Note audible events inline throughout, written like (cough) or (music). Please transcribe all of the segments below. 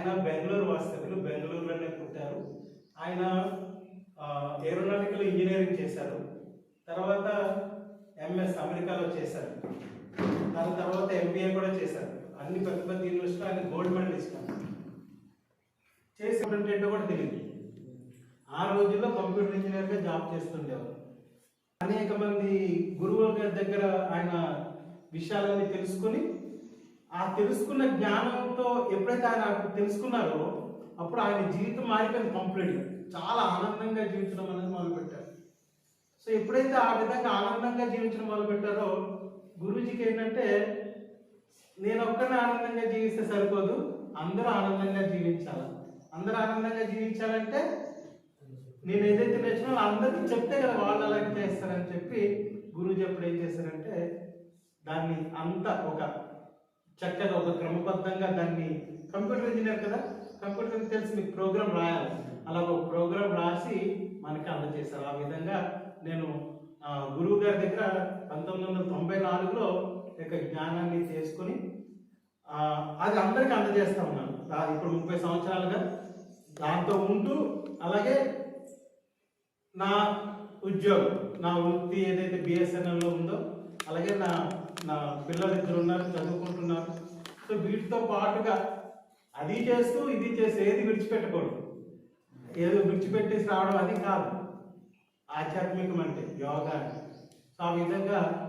ఆయన బెంగళూరు వాస్తవులు బెంగళూరులోనే పుట్టారు. ఆయన ఏరోనాటికల్ ఇంజనీరింగ్ చేశారు. తర్వాత ఎంఎస్ అమెరికాలో చేశారు. దాని తర్వాత ఎంబీఏ కూడా చేశారు. అన్ని పెద్ద పెద్ద యూనివర్సిటీలో ఆయన గోల్డ్ మెడల్ ఇస్తాను చేసి ఏంటో కూడా తెలియదు ఆ రోజుల్లో కంప్యూటర్ ఇంజనీర్గా జాబ్ చేస్తుండేవారు. అనేక మంది గురువుల దగ్గర ఆయన విషయాలన్నీ తెలుసుకొని ఆ తెలుసుకున్న జ్ఞానంతో ఎప్పుడైతే ఆయన తెలుసుకున్నారో అప్పుడు ఆయన జీవితం మారిపోయింది కంప్లీట్గా. చాలా ఆనందంగా జీవించడం అనేది మొదలుపెట్టారు. సో ఎప్పుడైతే ఆ విధంగా ఆనందంగా జీవించడం మొదలుపెట్టారో గురూజీకి ఏంటంటే నేను ఒక్కనే ఆనందంగా జీవిస్తే సరిపోదు అందరూ ఆనందంగా జీవించాలి. అందరూ ఆనందంగా జీవించాలంటే నేను ఏదైతే నేర్చుకున్నా అందరికీ చెప్తే కదా వాళ్ళు అలాగే చేస్తారని చెప్పి గురూజీ అప్పుడు ఏం చేశారంటే దాన్ని అంత ఒక చక్కగా ఒక క్రమబద్ధంగా దాన్ని కంప్యూటర్ ఇంజనీర్ కదా? కంప్యూటర్ తెలిసి మీకు ప్రోగ్రామ్ రాయాలి. అలా ఒక ప్రోగ్రామ్ రాసి మనకి అందజేశారు. ఆ విధంగా నేను గురువు గారి దగ్గర పంతొమ్మిది వందల తొంభై నాలుగులో యొక్క జ్ఞానాన్ని చేసుకుని అది అందరికీ అందజేస్తా ఉన్నాను. దా- ఇప్పుడు ముప్పై సంవత్సరాలుగా దాంతో ఉంటూ అలాగే నా ఉద్యోగం నా వృత్తి ఏదైతే బిఎస్ఎన్ఎల్లో ఉందో అలాగే నా నా పిల్లలు ఇద్దరు ఉన్నారు చదువుకుంటున్నారు. సో వీటితో పాటుగా అది చేస్తూ ఇది చేస్తూ ఏది విడిచిపెట్టకూడదు. ఏదో విడిచిపెట్టేసి రావడం అది కాదు. ఆధ్యాత్మికం అంటే యోగా సో ఆ విధంగా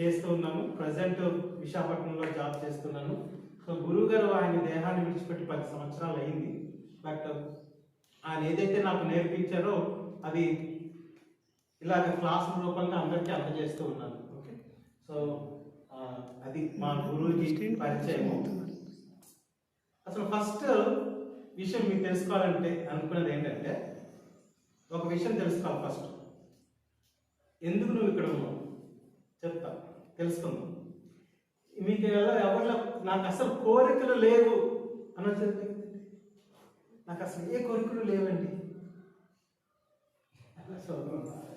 చేస్తూ ఉన్నాను. ప్రజెంట్ విశాఖపట్నంలో జాబ్ చేస్తున్నాను. సో గురువు గారు ఆయన దేహాన్ని విడిచిపెట్టి పది సంవత్సరాలు అయింది. బట్ ఆయన ఏదైతే నాకు నేర్పించారో అది ఇలాగ క్లాస్ రూపంగా అందరికీ అందజేస్తూ ఉన్నాను. ఓకే? సో అది మా గురువుజీ పరిచయము అసలు ఫస్ట్ విషయం మీకు తెలుసుకోవాలంటే అనుకున్నది ఏంటంటే ఒక విషయం తెలుసుకోవాలి ఫస్ట్ ఎందుకు నువ్వు ఇక్కడ ఉన్నావు? చెప్తా తెలుసుకుందాం. మీకు ఎలా ఎవరిలో నాకు అసలు కోరికలు లేవు అని వచ్చేది నాకు అసలు ఏ కోరికలు లేవండి?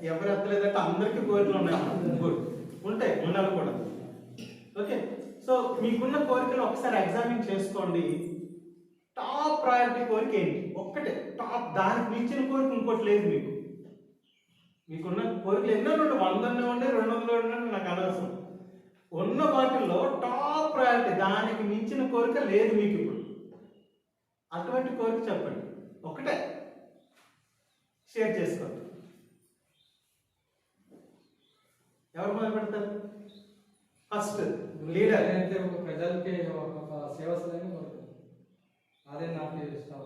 ఎవరు ఎత్తలేదంటే అందరికీ కోరికలు ఉన్నాయి. (laughs) ఉంటాయి ఉండాలి కూడా. ఓకే. సో మీకున్న కోరికలు ఒకసారి ఎగ్జామిన్ చేసుకోండి. టాప్ ప్రయారిటీ కోరిక ఏంటి? ఒక్కటే. టాప్ దానికి మించిన కోరిక ఇంకోటి లేదు మీకు. మీకున్న కోరికలు ఎన్నో రెండు వందలు ఉండే రెండు వందలు ఉండే నాకు అనవసరం. ఉన్న వాటిల్లో టాప్ ప్రయారిటీ దానికి మించిన కోరిక లేదు మీకు ఇప్పుడు. అటువంటి కోరిక చెప్పండి. ఒకటే. షేర్ చేసుకోండి. ఫస్ట్ లీడర్ అంటే ఒక ప్రజలకి ఒక సేవ చేయాలని కోరుకుంటున్నాను. అదే నాకు ఇష్టం.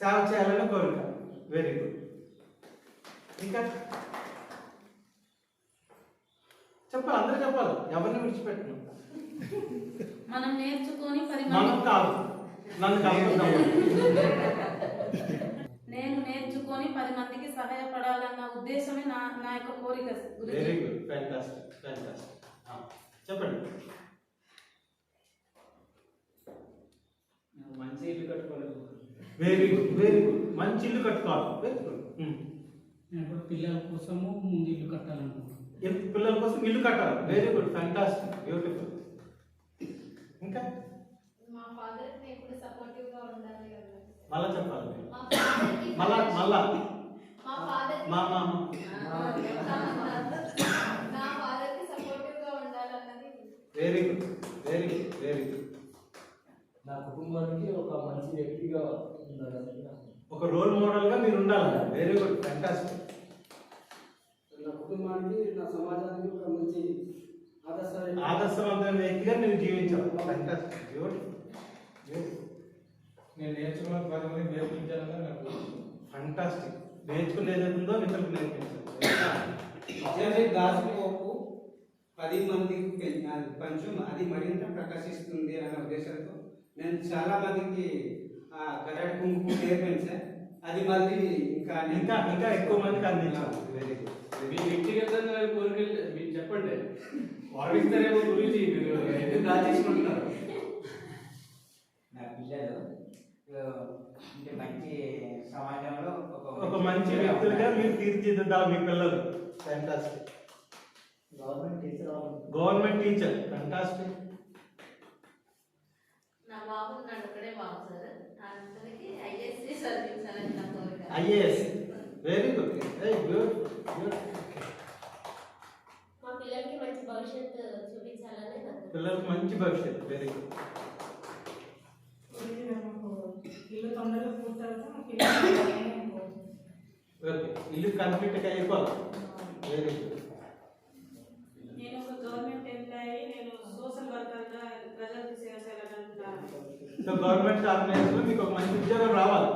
సేవ చేయాలని కోరిక వెరీ గుడ్ ఇంకా చెప్పాలి అందరూ చెప్పాలి. ఎవరిని విడిచిపెట్టను? మనం నేర్చుకొని మనం కాదు. నన్ను కలుపుతాము నేను నేర్చుకొని పది మందికి సహాయపడాలన్న ఉద్దేశమే నా నా యొక్క కోరిక. వెరీ గుడ్ ఫ్యాంటాస్టిక్ ఫ్యాంటాస్టిక్ చెప్పండి. మంచి ఇల్లు కట్టుకోలేదు. వెరీ గుడ్ వెరీ గుడ్ మంచి ఇల్లు కట్టుకోవాలి. Very good. నేను ఇప్పుడు పిల్లల కోసము ముందు ఇల్లు కట్టాలనుకుంటున్నాను. పిల్లల కోసం ఇల్లు కట్టాలి. వెరీ గుడ్ ఫ్యాంటాస్టిక్ బ్యూటిఫుల్ ఇంకా? మా ఫాదర్కి ఎప్పుడు సపోర్టివ్గా ఉండాలి కదా. మళ్ళా చెప్పాలి. మళ్ళా మళ్ళా. మా ఫాదర్ మా మా మా. నా ఫాదర్కి సపోర్టివ్గా ఉండాలన్నది very good very good very good నా కుటుంబానికి ఒక మంచి వ్యక్తిగా ఉండాలని. ఒక రోల్ మోడల్గా మీరు ఉండాలి వెరీ గుడ్ ఫ్యాంటాస్టిక్ నా కుటుంబానికి నా సమాజానికి ఒక మంచి ఆదర్శ ఆదర్శవంతమైన వ్యక్తిగా మీరు జీవించాలి ఫ్యాంటాస్టిక్ బ్యూటిఫుల్ నేను నేర్చుకున్న పది మంది నేర్పించాలని నాకు ఫ్యాంటాస్టిక్ నేర్చుకునేది ఉందో ఇతరులకు నేర్పించాలి. దాచుకోకు పది మందికి పంచు అది మరింత ప్రకాశిస్తుంది అనే ఉద్దేశంతో నేను చాలా మందికి ఆ కరాటే కుంకు నేర్పించా అది మళ్ళీ ఇంకా ఇంకా ఇంకా ఎక్కువ మందికి అందించాలి వెరీ గుడ్. మీ వ్యక్తిగతంగా కోరికలు మీరు చెప్పండి. వాడిస్తారేమో గురించి మీరు. ఎందుకు దాచేసుకుంటున్నారు నా పిల్లలు అంటే మంచి సమాజంలో ఒక మంచి వ్యక్తులుగా మీరు తీర్చిదిద్దాలి మీ పిల్లలు. Fantastic government teacher government teacher fantastic నా బాబు ఉన్నాడు ఒకడే బాబు సార్. అతనికి ఐఎస్సీ చదివించాలని నా కోరిక. IAS very good very good good మా పిల్లలకి మంచి భవిష్యత్తు చూపించాలని నాకు పిల్లలకు మంచి భవిష్యత్తు. వెరీ గుడ్ ఇల్లు తొందరగా పూర్తవుతా మా పిల్లలు ఓకే ఇల్లు కంప్లీట్గా అయిపోవాలి. వెరీ గుడ్ నేను ఒక గవర్నమెంట్ ఎంప్లాయీ నేను సోషల్ వర్కర్గా ప్రజలకు సేవ చేయాలనుకుంటున్నాను సో గవర్నమెంట్ ఆర్గనైజేషన్ మీకు ఒక మంచి ఉద్యోగం రావాలి.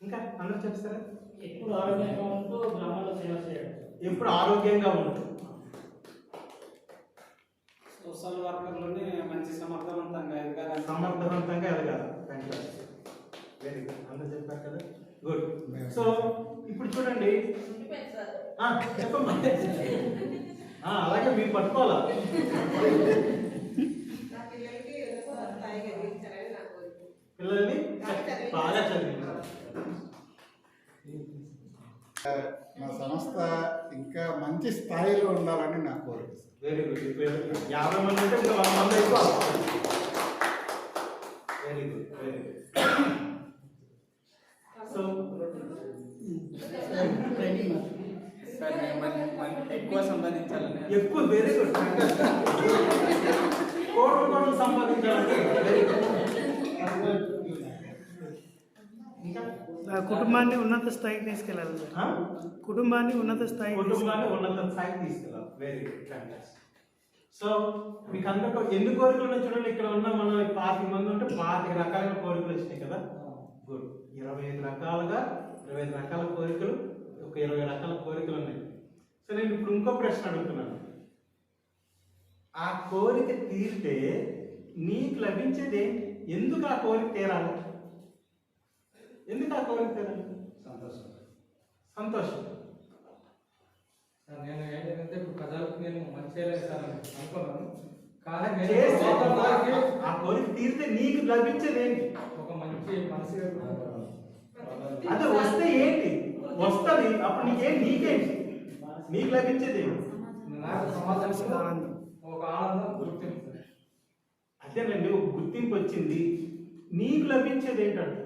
ఇంకా అందరూ చెప్తారా ఎప్పుడు ఆరోగ్యంగా ఉంటూ గ్రామాల్లో సేవ చేయడం ఎప్పుడు ఆరోగ్యంగా ఉంటుంది సోషల్ వర్కర్లోనే మంచి సమర్థవంతంగా ఎదగాలని సమర్థవంతంగా ఎదగాలి. వెరీ గుడ్ అందరూ చెప్పారు కదా? గుడ్ సో ఇప్పుడు చూడండి. చెప్పమ్మా. అలాగే మీరు పట్టుకోవాలా నా పిల్లలకి ఏదో స్థాయిగా ఎదిగించాలని నా కోరిక పిల్లల్ని బాగా చదివించాలి మా సంస్థ ఇంకా మంచి స్థాయిలో ఉండాలని నా కోరిక. వెరీ గుడ్ యాభై మంది ఉంటే ఇంకా వంద మంది very good very good so ఎక్కువ సంపాదించాలని ఎక్కువ వెరీ గుడ్ కోట్లు కోట్లు సంపాదించాలంటే. వెరీ గుడ్ కుటుంబాన్ని ఉన్నత స్థాయికి తీసుకెళ్ళాలి? కుటుంబాన్ని ఉన్నత స్థాయికి కుటుంబాన్ని ఉన్నత స్థాయికి తీసుకెళ్ళాలి. వెరీ గుడ్ ఫ్యాంటాస్టిక్ సో మీకు అందరికీ ఎన్ని కోరికలు ఉన్నాయి చూడండి. ఇక్కడ ఉన్న మన పాతిక మంది ఉంటే పాతిక రకాలైన కోరికలు వచ్చినాయి కదా. గుడ్ ఇరవై ఐదు రకాలుగా ఇరవై ఐదు రకాల కోరికలు ఒక ఇరవై రకాల కోరికలు ఉన్నాయి. సో నేను ఇప్పుడు ఇంకో ప్రశ్న అడుగుతున్నాను. ఆ కోరిక తీరితే నీకు లభించేది ఎందుకు ఆ కోరిక తీరాలి? ఎందుకు ఆ కోరిక సంతోషం. సంతోషం. సార్, నేను ఏంటంటే ఇప్పుడు ప్రజలకు నేను మంచి చేయలేదు సార్ అని అనుకున్నాను. కానీ ఆ కోరిక తీరితే నీకు లభించేది ఏంటి? ఒక మంచి మనసుగా అది వస్తే ఏంటి? వస్తుంది. అప్పుడు నీకేం నీకేంటి నీకు లభించేది నాకు సమాజంలో ఒక ఆనందం గుర్తింపు. అదేనండి ఒక గుర్తింపు వచ్చింది. నీకు లభించేది ఏంటంటే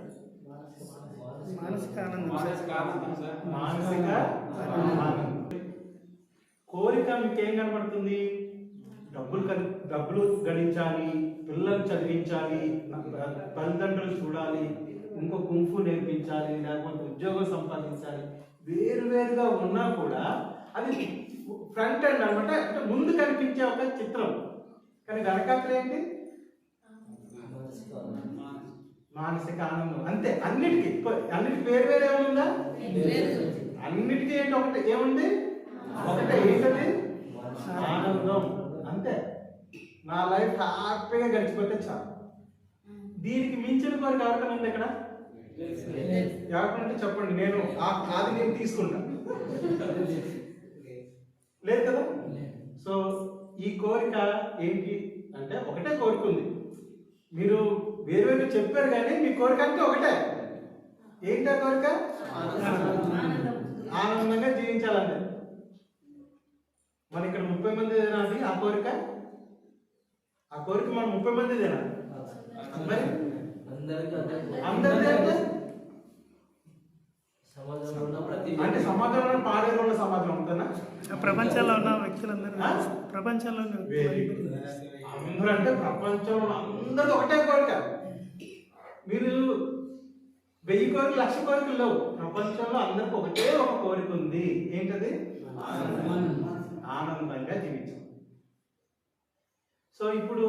మానసిక ఆనందం సార్. మానసిక ఆనందం. కోరిక మీకేం కనబడుతుంది? డబ్బులు డబ్బులు గడించాలి పిల్లలు చదివించాలి తల్లిదండ్రులు చూడాలి ఇంకో కుంఫు నేర్పించాలి లేకపోతే ఉద్యోగం సంపాదించాలి. వేరు వేరుగా ఉన్నా కూడా అది ఫ్రంట్ ఎండ్ అనమాట అంటే ముందు కనిపించే ఒక చిత్రం. కానీ వెనకాల ఏంటి? మానసిక ఆనందం. అంతే అన్నిటికీ. అన్నిటికీ పేరు వేరే ఏముందా? అన్నిటికీ ఏంటి ఒకటి? ఏముంది? ఒకటే ఏంటది? ఆనందం. అంతే. నా లైఫ్ హ్యాపీగా గడిచిపోతే చాలు. దీనికి మించిన కోరిక ఎవరికైనా ఉంది ఇక్కడ? ఎవరికంటే చెప్పండి. నేను ఆ- అది నేను తీసుకుంటా. లేదు కదా? సో ఈ కోరిక ఏంటి? అంటే ఒకటే కోరిక ఉంది. మీరు వేరు వేరు చెప్పారు కానీ మీ కోరిక అంటే ఒకటే. ఏంటి కోరిక? ఆనందంగా జీవించాలండి. మన ఇక్కడ ముప్పై మంది తినాలి ఆ కోరిక? ఆ కోరిక మనం ముప్పై మంది తినాలి మరి? అంటే? సమాజంలో అంటే పాడేరు ఉన్న సమాజం ఉంటుందా ప్రపంచంలో ఉన్న వ్యక్తులందరూ? ప్రపంచంలో ఉన్న వెరీ గుడ్ అందరూ అంటే ప్రపంచంలో అందరిది ఒకటే కోరిక. మీరు వెయ్యి కోరికలు లక్ష కోరికలు లేవు. ప్రపంచంలో అందరికి ఒకటే ఒక కోరిక ఉంది. ఏంటది? ఆనందంగా జీవించాం సో ఇప్పుడు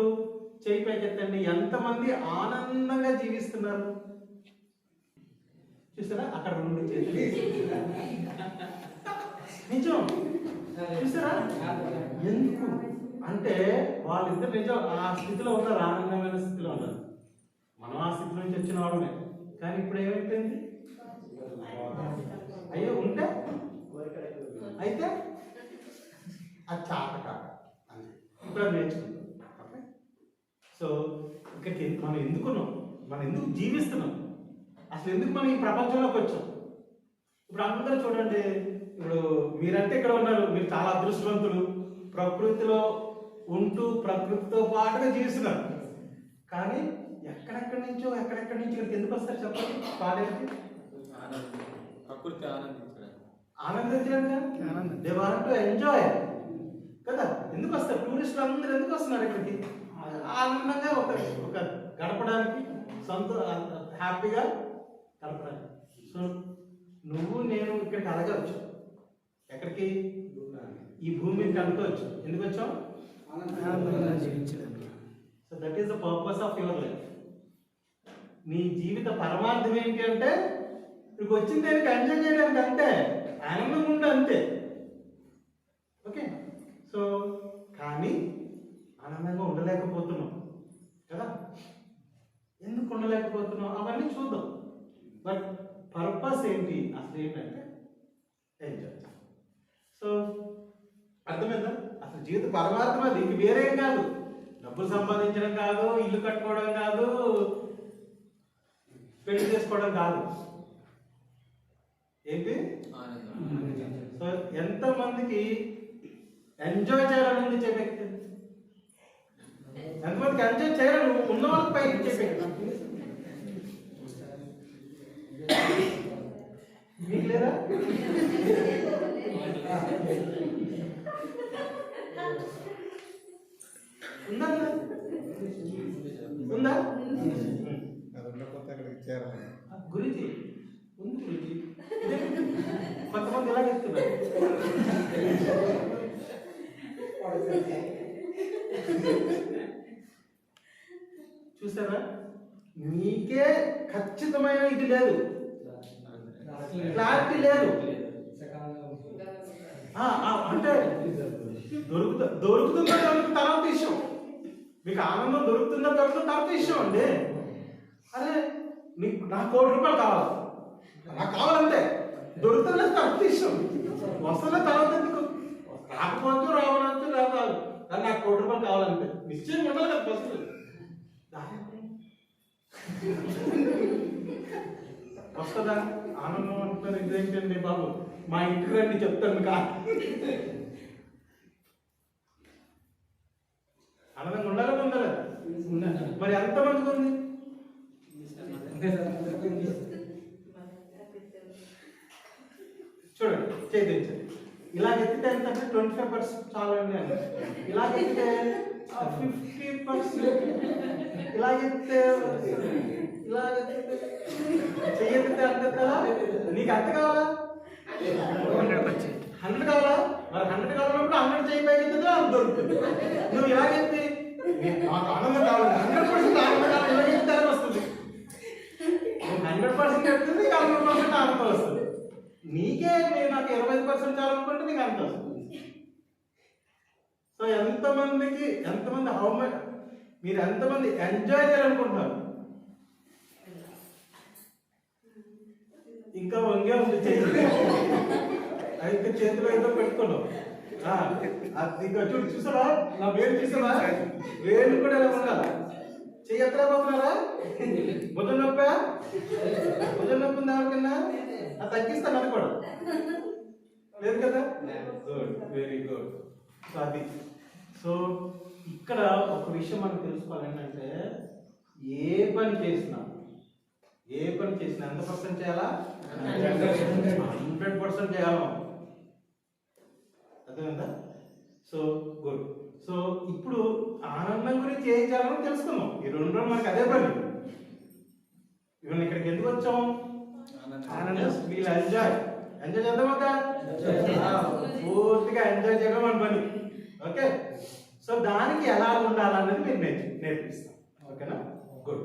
చేయి పైకెత్తండి. ఎంతమంది ఆనందంగా జీవిస్తున్నారు? చూసారా? అక్కడ రెండు చేతులు. నిజం. చూసారా? ఎందుకు? అంటే వాళ్ళిద్దరు నిజం ఆ స్థితిలో ఉన్నారు ఆనందమైన స్థితిలో ఉన్నారు మనం ఆ స్థితి నుంచి వచ్చిన వాడమే. కానీ ఇప్పుడు ఏమైపోయింది? అయ్యో ఉంటే? అయితే? అది చాట కాక ఇప్పుడు అది నేర్చుకుందాం. ఓకే? సో ఇక్కడికి మనం ఎందుకున్నాం? మనం ఎందుకు జీవిస్తున్నాం? అసలు ఎందుకు మనం ఈ ప్రపంచంలోకి వచ్చాం? ఇప్పుడు అందరూ చూడండి ఇప్పుడు మీరంటే ఇక్కడ ఉన్నారు మీరు చాలా అదృష్టవంతులు. ప్రకృతిలో ఉంటూ ప్రకృతితో పాటుగా జీవిస్తున్నారు. కానీ ఎక్కడెక్కడి నుంచో ఎక్కడెక్కడి నుంచి ఇక్కడికి ఎందుకు వస్తారు చెప్పండి? పాడేది ప్రకృతి ఆనందించడానికి ఆనందించడానికి ఆనందం. They want to enjoy. కదా? ఎందుకు వస్తారు? టూరిస్టులు అందరూ ఎందుకు వస్తున్నారు ఇక్కడికి? ఆనందంగా ఒక ఒక గడపడానికి సొంత హ్యాపీగా గడపడానికి. సో నువ్వు నేను ఇక్కడికి అడగవచ్చు. ఎక్కడికి? ఈ భూమికి అనుకోవచ్చు ఎందుకు వచ్చావు ఆనందంగా జీవించడానికి. So that is the purpose of your life నీ జీవిత పరమార్థం ఏంటి అంటే నీకు వచ్చిన దానికి ఎంజాయ్ చేయడానికి అంతే ఆనందం ఉండే అంతే. ఓకే సో కానీ ఆనందంగా ఉండలేకపోతున్నాం కదా? ఎందుకు ఉండలేకపోతున్నాం అవన్నీ చూద్దాం. బట్ పర్పస్ ఏంటి? అసలు ఏంటంటే ఎంజాయ్ సో అర్థమైందా? అసలు జీవిత పరమార్థం అది ఇంక వేరేం కాదు. డబ్బులు సంపాదించడం కాదు ఇల్లు కట్టుకోవడం కాదు పెళ్ళి చేసుకోవడం కాదు. ఏంటి? సో ఎంతమందికి ఎంజాయ్ చేయాలని ఉంది చెప్పేది ఎంతమందికి ఎంజాయ్ చేయాలని ఉన్న వాళ్ళకి పైకి చెప్పే మీకు లేదా? ఉందా? ఉందా? గురించి ఉంది గురించి కొంతమంది ఎలా చెప్తున్నారు. చూసారా? మీకే ఖచ్చితమైన ఇది లేదు. క్లారిటీ లేదు. అంటే దొరుకుతా దొరుకుతుందో దొరుకు తర్వాత విషయం మీకు ఆనందం దొరుకుతుందో దొరుకుతుందా తర్వాత విషయం అండి? అరే నీకు నాకు కోటి రూపాయలు కావాలి. నాకు కావాలంతే దొరుకుతుందో తర్వాత విషయం వస్తుందో తర్వాత ఎందుకు? రాకపోతే రావడానికి రావాలి. కానీ నాకు కోటి రూపాయలు కావాలంటే. నిశ్చయం ఉండాలి కదా ఫస్ట్. వస్తుందా? ఆనందం అంటున్నారు ఇదేంటండి బాబు? మా ఇంటికి రండి చెప్తాను కా ఆనందంగా ఉండాలని ఉండాలి? మరి ఎంతమందికి ఉంది? చూడండి చేయించండి. ఇలా ఎత్తితే ఎంత అంటే ట్వంటీ ఫైవ్ పర్సెంట్ చాలా అండి. అని ఇలా ఎత్తితే ఫిఫ్టీ పర్సెంట్. ఇలా ఎత్తితే ఇలా ఎత్తితే చెయ్యెత్తితే అంత కదా? నీకు అంత కావాలా? హండ్రెడ్ హండ్రెడ్ కావాలా? మరి హండ్రెడ్ కావాలన్నప్పుడు హండ్రెడ్ చేయి పైకి ఎత్తితే దొరుకుతుంది. నువ్వు ఇలా ఎత్తి నాకు ఆనందం కావాలి. హండ్రెడ్ పర్సెంట్ ఆనందం కావాలి. ఇలా వస్తుంది. హండ్రెడ్ పర్సెంట్ ఎత్తుంది నీకు హండ్రెడ్ పర్సెంట్ ఆనందం వస్తుంది. నీకే నేను నాకు ఇరవై ఐదు పర్సెంట్ చాలనుకుంటే నీకు అంత వస్తుంది. సో ఎంతమందికి ఎంతమంది హౌ మచ్ మీరు ఎంతమంది ఎంజాయ్ చేయాలనుకుంటున్నారు? ఇంకా వంగే ఉంది చేతి అయితే చేతిలో ఏదో పెట్టుకున్నావు ఇంకా చూడు చూసావా? నా వేలు చూసావా? వేలు కూడా ఎలా ఉండాలి? చెయ్యి ఎత్తలేకపోతున్నారా భుజం నొప్పా? భుజం నొప్పి ఉందా ఎవరికన్నా ఆ, తగ్గిస్తాను అది కూడా. లేదు కదా? గుడ్ వెరీ గుడ్ సో అది సో ఇక్కడ ఒక విషయం మనం తెలుసుకోవాలి ఏంటంటే ఏ పని చేసినా ఏ పని చేసినా ఎంత పర్సెంట్ చేయాలా? Hundred percent. చేయాలి. అర్థమైందా? సో గుడ్ సో ఇప్పుడు ఆనందం గురించి ఏం చేయాలని తెలుసుకుందాం. ఈ రెండు రోజులు మనకి అదే పని. ఇవన్నీ ఇక్కడికి ఎందుకు వచ్చాం? ఆనందం. వీల్ ఎంజాయ్ ఎంజాయ్ చేద్దాం ఒక పూర్తిగా ఎంజాయ్ చేయడం మన పని. ఓకే సో దానికి ఎలా ఉండాలన్నది మీరు నేర్చు నేర్పిస్తాం. ఓకేనా గుడ్